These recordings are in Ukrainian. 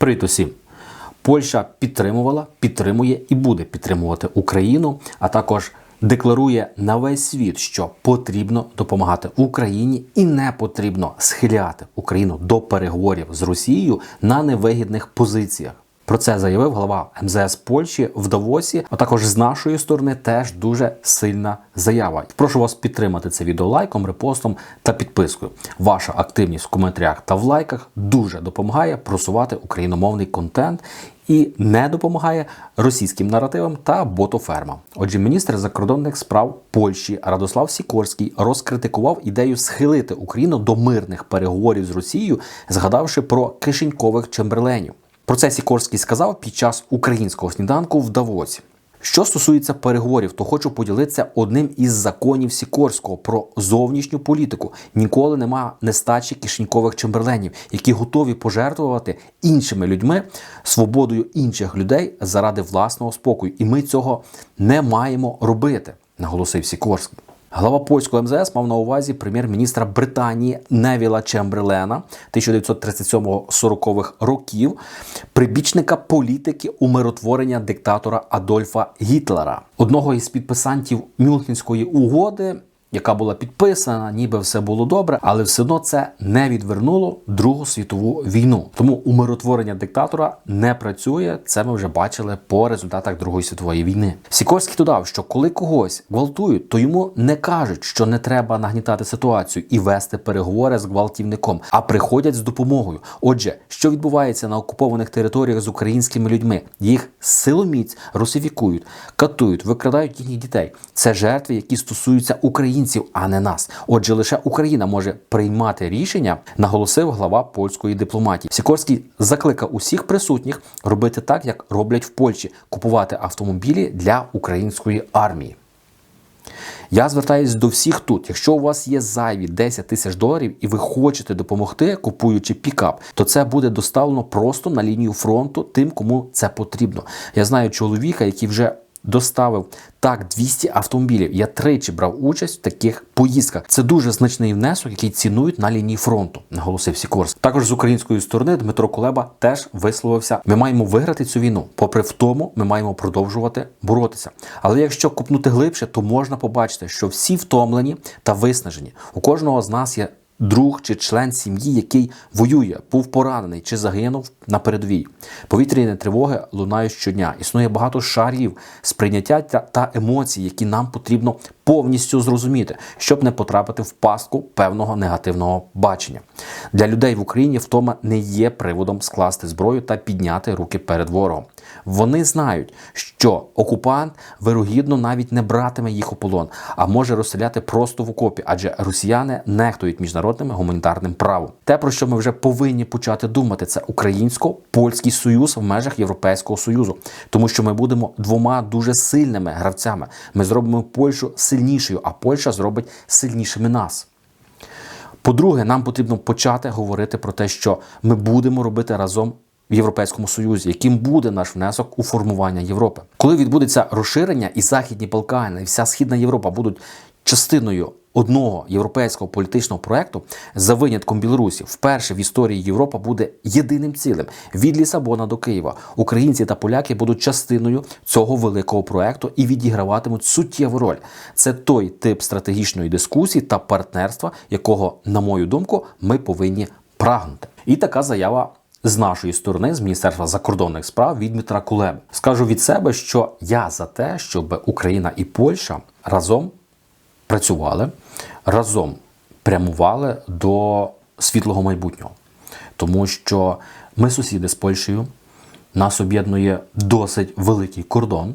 Привіт усім! Польща підтримувала, підтримує і буде підтримувати Україну, а також декларує на весь світ, що потрібно допомагати Україні і не потрібно схиляти Україну до переговорів з Росією на невигідних позиціях. Про це заявив глава МЗС Польщі в Давосі. А також з нашої сторони теж дуже сильна заява. Прошу вас підтримати це відео лайком, репостом та підпискою. Ваша активність в коментарях та в лайках дуже допомагає просувати україномовний контент і не допомагає російським наративам та ботофермам. Отже, міністр закордонних справ Польщі Радослав Сікорський розкритикував ідею схилити Україну до мирних переговорів з Росією, згадавши про кишенькових чемберленів. Про це Сікорський сказав під час українського сніданку в Давосі. Що стосується переговорів, то хочу поділитися одним із законів Сікорського про зовнішню політику. Ніколи нема нестачі кишенькових чемберленів, які готові пожертвувати іншими людьми, свободою інших людей заради власного спокою. І ми цього не маємо робити, наголосив Сікорський. Глава польського МЗС мав на увазі прем'єр-міністра Британії Невіла Чемберлена 1937-40-х років, прибічника політики умиротворення диктатора Адольфа Гітлера, одного із підписантів Мюнхенської угоди. Яка була підписана, ніби все було добре, але все одно це не відвернуло Другу світову війну. Тому умиротворення диктатора не працює. Це ми вже бачили по результатах Другої світової війни. Сікорський додав, що коли когось гвалтують, то йому не кажуть, що не треба нагнітати ситуацію і вести переговори з гвалтівником, а приходять з допомогою. Отже, що відбувається на окупованих територіях з українськими людьми? Їх силоміць русифікують, катують, викрадають їхніх дітей. Це жертви, які стосуються українців, а не нас. Отже, лише Україна може приймати рішення, наголосив глава польської дипломатії. Сікорський закликав усіх присутніх робити так, як роблять в Польщі, купувати автомобілі для української армії. Я звертаюся до всіх тут. Якщо у вас є зайві 10 тисяч доларів і ви хочете допомогти, купуючи пікап, то це буде доставлено просто на лінію фронту тим, кому це потрібно. Я знаю чоловіка, який вже доставив так 200 автомобілів. Я тричі брав участь в таких поїздках. Це дуже значний внесок, який цінують на лінії фронту, наголосив Сікорськ. Також з української сторони Дмитро Кулеба теж висловився: ми маємо виграти цю війну. Попри в тому, ми маємо продовжувати боротися. Але якщо копнути глибше, то можна побачити, що всі втомлені та виснажені. У кожного з нас є друг чи член сім'ї, який воює, був поранений чи загинув на передовій. Повітряні тривоги лунають щодня. Існує багато шарів сприйняття та емоцій, які нам потрібно повністю зрозуміти, щоб не потрапити в пастку певного негативного бачення. Для людей в Україні втома не є приводом скласти зброю та підняти руки перед ворогом. Вони знають, що окупант вирогідно навіть не братиме їх у полон, а може розстріляти просто в окопі, адже росіяни нехтують міжнародним гуманітарним правом. Те, про що ми вже повинні почати думати, це українсько-польський союз в межах Європейського союзу, тому що ми будемо двома дуже сильними гравцями. Ми зробимо Польщу сильнішою, а Польща зробить сильнішими нас. По-друге, нам потрібно почати говорити про те, що ми будемо робити разом в Європейському Союзі, яким буде наш внесок у формування Європи. Коли відбудеться розширення, і Західні Балкани, і вся Східна Європа будуть частиною одного європейського політичного проекту за винятком Білорусі, вперше в історії Європа буде єдиним цілим від Лісабона до Києва. Українці та поляки будуть частиною цього великого проекту і відіграватимуть суттєву роль. Це той тип стратегічної дискусії та партнерства, якого, на мою думку, ми повинні прагнути. І така заява. З нашої сторони, з Міністерства закордонних справ від Дмитра Кулеби, скажу від себе, що я за те, щоб Україна і Польща разом працювали, разом прямували до світлого майбутнього. Тому що ми сусіди з Польщею, нас об'єднує досить великий кордон.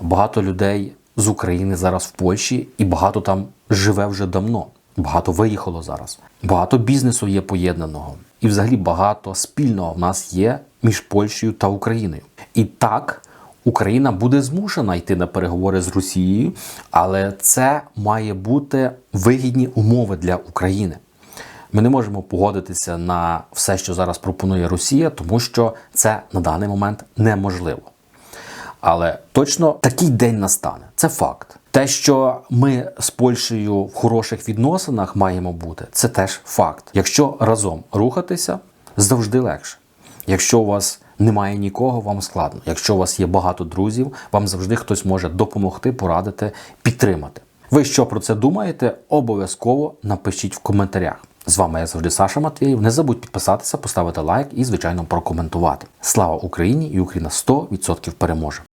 Багато людей з України зараз в Польщі, і багато там живе вже давно. Багато виїхало зараз. Багато бізнесу є поєднаного. І взагалі багато спільного в нас є між Польщею та Україною. І так Україна буде змушена йти на переговори з Росією, але це має бути вигідні умови для України. Ми не можемо погодитися на все, що зараз пропонує Росія, тому що це на даний момент неможливо. Але точно такий день настане. Це факт. Те, що ми з Польщею в хороших відносинах маємо бути, це теж факт. Якщо разом рухатися, завжди легше. Якщо у вас немає нікого, вам складно. Якщо у вас є багато друзів, вам завжди хтось може допомогти, порадити, підтримати. Ви що про це думаєте? Обов'язково напишіть в коментарях. З вами я завжди Саша Матвіїв. Не забудь підписатися, поставити лайк і, звичайно, прокоментувати. Слава Україні і Україна 100% переможе!